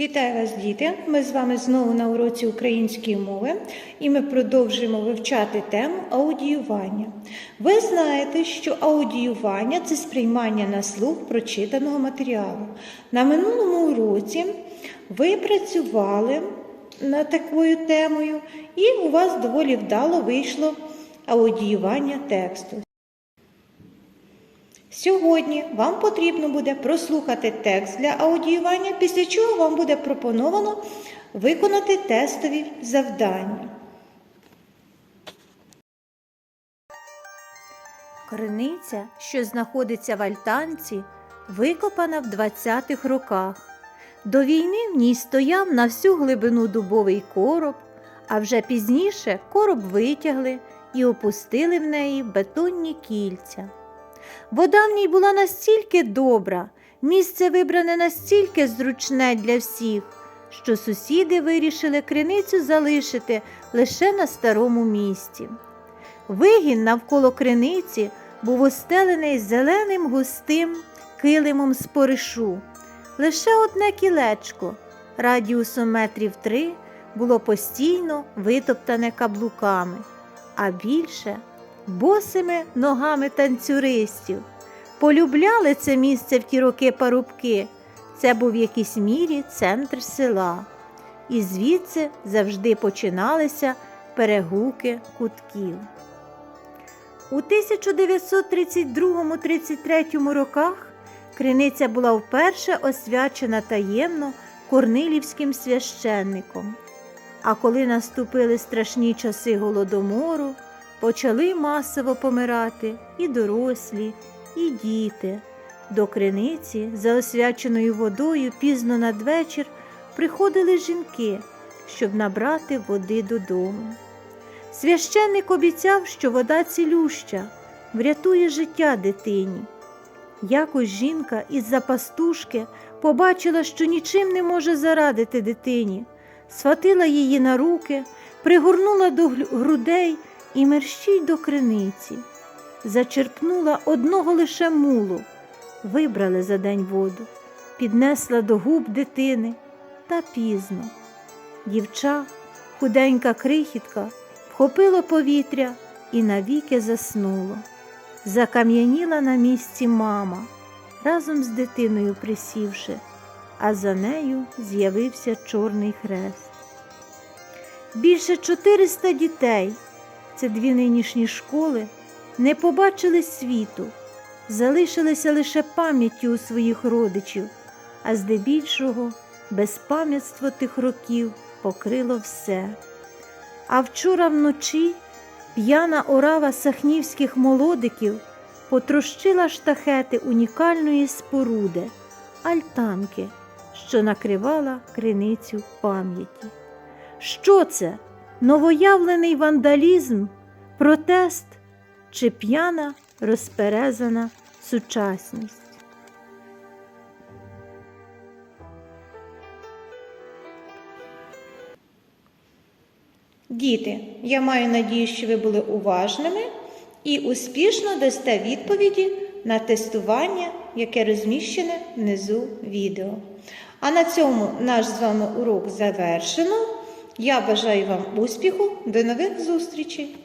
Вітаю вас, діти! Ми з вами знову на уроці української мови і ми продовжуємо вивчати тему аудіювання. Ви знаєте, що аудіювання це сприймання на слух прочитаного матеріалу. На минулому уроці ви працювали над такою темою, і у вас доволі вдало вийшло аудіювання тексту. Сьогодні вам потрібно буде прослухати текст для аудіювання, після чого вам буде пропоновано виконати тестові завдання. Криниця, що знаходиться в Альтанці, викопана в 20-х роках. До війни в ній стояв на всю глибину дубовий короб, а вже пізніше короб витягли і опустили в неї бетонні кільця. Вода в ній була настільки добра, місце вибране настільки зручне для всіх, що сусіди вирішили криницю залишити лише на старому місці. Вигін навколо криниці був устелений зеленим густим килимом з поришу. Лише одне кілечко, радіусом метрів три, було постійно витоптане каблуками, а більше босими ногами танцюристів. Полюбляли це місце в ті роки парубки. Це був в якійсь мірі центр села. І звідси завжди починалися перегуки кутків. У 1932-33 роках криниця була вперше освячена таємно корнилівським священником. А коли наступили страшні часи голодомору, почали масово помирати і дорослі, і діти. До криниці за освяченою водою пізно надвечір приходили жінки, щоб набрати води додому. Священник обіцяв, що вода цілюща, врятує життя дитині. Якось жінка із-за пастушки побачила, що нічим не може зарадити дитині, схватила її на руки, пригорнула до грудей і мерщій до криниці. Зачерпнула одного лише мулу, вибрали за день воду, піднесла до губ дитини та пізно. Дівча, худенька крихітка, вхопило повітря і навіки заснуло. Закам'яніла на місці мама, разом з дитиною присівши, а за нею з'явився Чорний хрест. Більше 400 дітей, це дві нинішні школи, не побачили світу, залишилися лише пам'яттю у своїх родичів, а здебільшого безпам'ятство тих років покрило все. А вчора вночі п'яна орава сахнівських молодиків потрощила штахети унікальної споруди, альтанки, що накривала криницю пам'яті. Що це? Новоявлений вандалізм, протест чи п'яна розперезана сучасність? Діти, я маю надію, що ви були уважними і успішно дасте відповіді на тестування, яке розміщене внизу відео. А на цьому наш з вами урок завершено. Я бажаю вам успіху, до нових зустрічей!